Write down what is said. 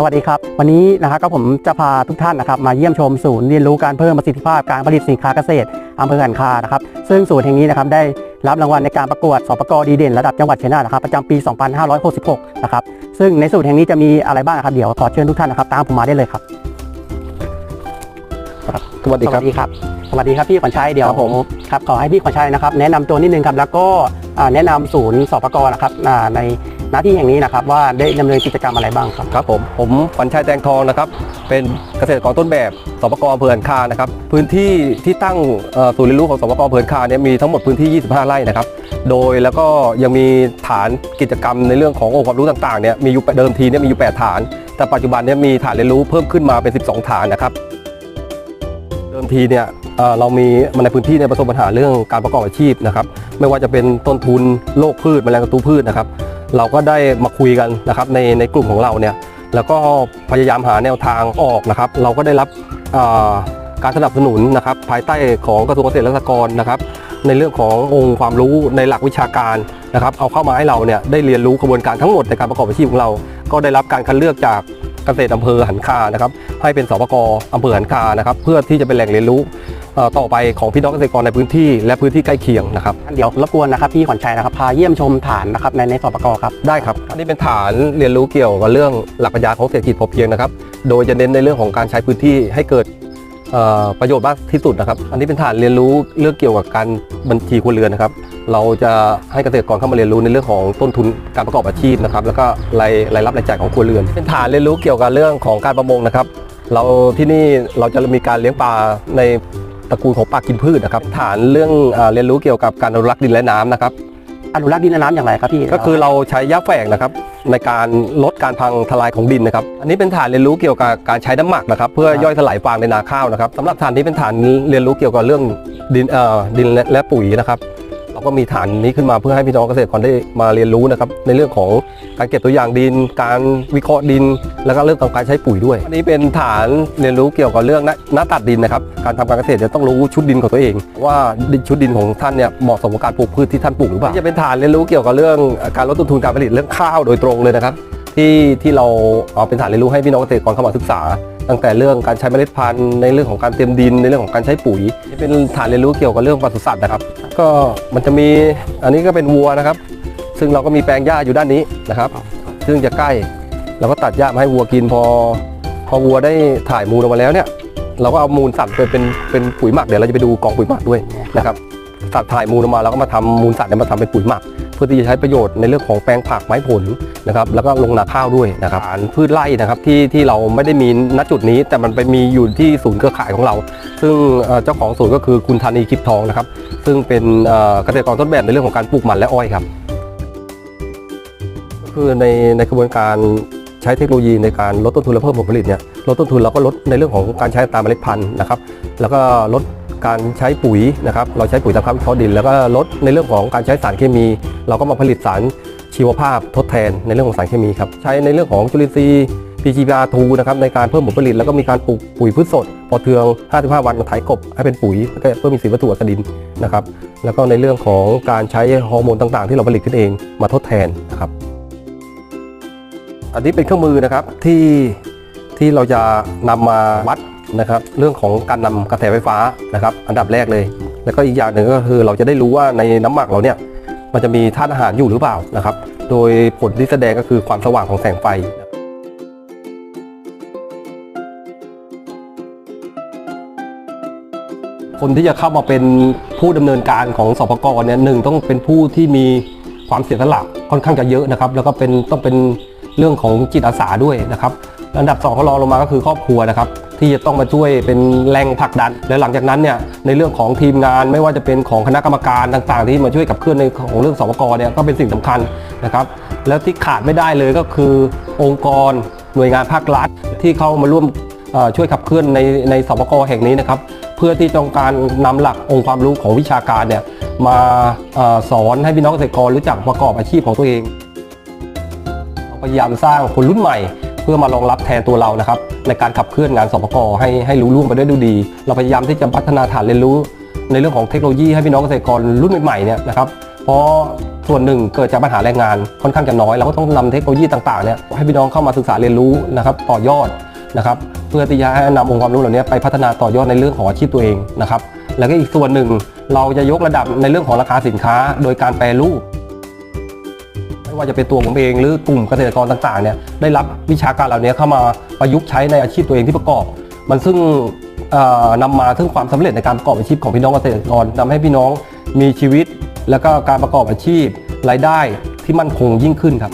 สวัสดีครับ วันนี้นะครับก็ผมจะพาทุกท่านนะครับมาเยี่ยมชมศูนย์เรียนรู้การเพิ่มประสิทธิภาพการผลิตสินค้าเกษตรอำเภอหันคานะครับซึ่งศูนย์แห่งนี้นะครับได้รับรางวัลในการประกวดสปกดีเด่นระดับจังหวัดชัยนาทนะครับประจำปี 2566 นะครับซึ่งในศูนย์แห่งนี้จะมีอะไรบ้างนะครับเดี๋ยวขอเชิญทุกท่านนะครับตามผมมาได้เลยครับ สวัสดีครับ สวัสดีครับสวัสดีครับพี่ขวัญชัยเดี๋ยวครับผมครับขอให้พี่ขวัญชัยนะครับแนะนำตัวนิดนึงครับแล้วก็อ่าแนะนำศูนย์สปกนะครับอ่าในหน้าที่แห่งนี้นะครับว่าได้ดำเนินกิจกรรมอะไรบ้างครับครับผมผมขวัญชัยแตงทองนะครับเป็นเกษตรกรต้นแบบสปกอำเภอหันคานะครับพื้นที่ที่ตั้งเอ่อศูนย์เรียนรู้ของสปกอำเภอหันคาเนี่ยมีทั้งหมดพื้นที่ 25 ไร่นะครับโดยแล้วก็ยังมีฐานกิจกรรมในเรื่องขององค์ความรู้ต่างๆเนี่ยมีอยู่เดิมทีเนี่ยมีอยู่ 8 ฐาน แต่ปัจจุบันเนี่ยมีฐานเรียนรู้เพิ่มขึ้นมาเป็น 12 ฐานนะครับเดิมทีเนี่ยเเรามีมันในพื้นที่เนี่ยประสบปัญหาเรื่องการประกอบอาชีพนะครับไม่ว่าจะเป็นต้นทุนโรคพืชแมลงกระตูพืชนะครับ เราก็ได้มาคุยกันนะครับในในกลุ่มของเราเนี่ยแล้วก็พยายามหาแนวทางออกนะครับ เราก็ได้รับการสนับสนุนนะครับ ภายใต้ของกระทรวงเกษตรและสหกรณ์นะครับ ในเรื่องขององค์ความรู้ในหลักวิชาการนะครับ เอาเข้ามาให้เราเนี่ยได้เรียนรู้กระบวนการทั้งหมดในการประกอบอาชีพของเรา ก็ได้รับการคัดเลือกจาก เกษตรอำเภอหันคานะครับให้เป็นสปกอำเภอหันคานะครับเพื่อที่จะเป็นแหล่งเรียนรู้เอ่อต่อไปของพี่น้องเกษตรกรในพื้นที่และพื้นที่ใกล้เคียงนะครับเดี๋ยวรบกวนนะครับพี่ขวัญชัยนะครับพาเยี่ยมชมฐานนะครับในในสปกครับได้ครับอันนี้เป็นฐานเรียนรู้เกี่ยวกับเรื่องหลักปรัชญาของเศรษฐกิจพอเพียงนะครับโดยจะเน้นในเรื่องของการใช้พื้นที่ให้เกิดเอ่อประโยชน์มากที่สุดนะครับ อันนี้เป็นฐานเรียนรู้เรื่องเกี่ยวกับการบัญชีครัวเรือนนะครับ เราจะให้เกษตรกรเข้ามาเรียนรู้ในเรื่องของต้นทุนการประกอบอาชีพนะครับแล้วก็รายรายรับรายจ่ายของครัวเรือนเป็นฐานเรียนรู้เกี่ยวกับเรื่องของการประมงนะครับ เราที่นี่เราจะมีการเลี้ยงปลาในตระกูลของปลากินพืชนะครับ ฐานเรื่องเอ่อเรียนรู้เกี่ยวกับการอนุรักษ์ดินและน้ำนะครับอนุรักษ์ดินและน้ำอย่างไรครับพี่ก็คือเราใช้หญ้าแฝกนะครับในการลดการพังทลายของดินนะครับ อันนี้เป็นฐานเรียนรู้เกี่ยวกับการใช้น้ำหมักนะครับเพื่อย่อยสลายฟางในนาข้าวนะครับสำหรับฐานนี้เป็นฐานเรียนรู้เกี่ยวกับเรื่องดินเอ่อดินและและปุ๋ยนะครับ เราก็มีฐานนี้ขึ้นมาเพื่อให้พี่น้องเกษตรกรได้มาเรียนรู้นะครับในเรื่องของการเก็บตัวอย่างดิน การวิเคราะห์ดิน แล้วก็เรื่องของการใช้ปุ๋ยด้วยอันนี้เป็นฐานเรียนรู้เกี่ยวกับเรื่องหน้าหน้าตัดดินนะครับการทำการเกษตรจะต้องรู้ชุดดินของตัวเอง ว่าชุดดินของท่านเนี่ยเหมาะสมกับการปลูกพืชที่ท่านปลูกหรือเปล่าจะเป็นฐานเรียนรู้เกี่ยวกับเรื่องการลดต้นทุนการผลิตเรื่องข้าวโดยตรงเลยนะครับที่ที่เราเอาเป็นฐานเรียนรู้ให้พี่น้องเกษตรกรเข้ามาศึกษา ตั้งแต่เรื่องการใช้เมล็ดพันธุ์ในเรื่องของการเตรียมดินในเรื่องของการใช้ปุ๋ยนี่เป็นฐานเรียนรู้เกี่ยวกับเรื่องปศุสัตว์นะครับ ก็มันจะมีอันนี้ก็เป็นวัวนะครับ ซึ่งเราก็มีแปลงหญ้าอยู่ด้านนี้นะครับ ซึ่งจะใกล้เราก็ตัดหญ้ามาให้วัวกินพอ พอวัวได้ถ่ายมูลออกมาแล้วเนี่ย เราก็เอามูลสัตว์ไปเป็นเป็นปุ๋ยหมักเดี๋ยวเราจะไปดูกองปุ๋ยหมักด้วยนะครับสัตัดถ่ายมูลออกมาแล้วก็มาทำมูลสัตว์เนี่ยมาทำเป็นปุ๋ยหมัก พื่อที่จะใช้ประโยชน์ในเรื่องของแปลงผักไม้ผลนะครับแล้วก็ลงนาข้าวด้วยนะครับพืชไร่นะครับที่ที่เราไม่ได้มีณจุดนี้ แต่มันไปมีอยู่ที่ศูนย์เครือข่ายของเรา ซึ่งเจ้าของศูนย์ก็คือคุณธานีคลิปทองนะครับซึ่งเป็นเอ่อเกษตรกรต้นแบบในเรื่องของการปลูกมันและอ้อยครับก็คือในในกระบวนการใช้เทคโนโลยีในการลดต้นทุนและเพิ่มผลผลิตเนี่ยลดต้นทุนเราก็ลดในเรื่องของการใช้ตามเมล็ดพันธุ์นะครับ แล้วก็ลด การใช้ปุ๋ยนะครับเราใช้ปุ๋ยตามคำวิเคราะห์ดิน แล้วก็ลดในเรื่องของการใช้สารเคมี เราก็มาผลิตสารชีวภาพทดแทนในเรื่องของสารเคมีครับใช้ในเรื่องของจุลินทรีย์ PGR2 นะครับในการเพิ่มผลผลิตแล้วก็มีการปลูกปุ๋ยพืชสดพอเทือง 55 วันมาไถกบให้เป็นปุ๋ยแล้วก็เพื่อมีสีวัตถุอัตดินนะครับแล้วก็ในเรื่องของการใช้ฮอร์โมนต่างๆ ที่เราผลิตขึ้นเองมาทดแทนนะครับอันนี้เป็นเครื่องมือนะครับที่ที่เราจะนำมาวัด นะครับเรื่องของการนำกระแสไฟฟ้านะครับอันดับแรกเลย แล้วก็อีกอย่างหนึ่งก็คือเราจะได้รู้ว่าในน้ำหมักเราเนี่ยมันจะมีธาตุอาหารอยู่หรือเปล่านะครับ โดยผลที่แสดงก็คือความสว่างของแสงไฟคนที่จะเข้ามาเป็นผู้ดำเนินการของสปกรเนี่ยหนึ่งต้องเป็นผู้ที่มีความเสียสละค่อนข้างจะเยอะนะครับ แล้วก็เป็นต้องเป็นเรื่องของจิตอาสาด้วยนะครับอันดับสองก็รองลงมาก็คือครอบครัวนะครับ ที่จะต้องมาช่วยเป็นแรงผลักดัน และหลังจากนั้นเนี่ยในเรื่องของทีมงานไม่ว่าจะเป็นของคณะกรรมการต่าง ๆ ที่มาช่วยกับเคลื่อนในของเรื่องสปกรเนี่ยก็เป็นสิ่งสำคัญนะครับ แล้วที่ขาดไม่ได้เลยก็คือองค์กรหน่วยงานภาครัฐที่เข้ามาร่วมช่วยขับเคลื่อนในในสปกแห่งนี้นะครับเพื่อที่ต้องการนำหลักองค์ความรู้ของวิชาการเนี่ยมาอสอนให้พี่น้องเกษตรกรรู้จักประกอบอาชีพของตัวเองเราพยายามสร้างคนรุ่นใหม่ พื่อมารองรับแทนตัวเรานะครับในการขับเคลื่อนงานสปกให้ให้รู้ล่วงไปด้วยดูดี เราพยายามที่จะพัฒนาฐานเรียนรู้ ในเรื่องของเทคโนโลยีให้พี่น้องเกษตรกรรุ่นใหม่ๆเนี่ยนะครับเพราะส่วนหนึ่งเกิดจากปัญหาแรงงานค่อนข้างจะน้อยเราก็ต้องนำเทคโนโลยีต่างๆเนี่ยให้พี่น้องเข้ามาศึกษาเรียนรู้นะครับต่อยอดนะครับเพื่อที่จะนำองค์ความรู้เหล่านี้ไปพัฒนาต่อยอดในเรื่องของอาชีพตัวเองนะครับแล้วก็อีกส่วนหนึ่งเราจะยกระดับในเรื่องของราคาสินค้า โดยการแปรรูป ว่าจะเป็นตัวผมเองหรือกลุ่มเกษตรกรต่างๆเนี่ยได้รับวิชาการเหล่านี้เข้ามาประยุกต์ใช้ในอาชีพตัวเองที่ประกอบ มันซึ่งเอ่อนำมาซึ่งความสำเร็จในการประกอบอาชีพของพี่น้องเกษตรกรทำให้พี่น้องมีชีวิต แล้วก็การประกอบอาชีพรายได้ที่มั่นคงยิ่งขึ้นครับ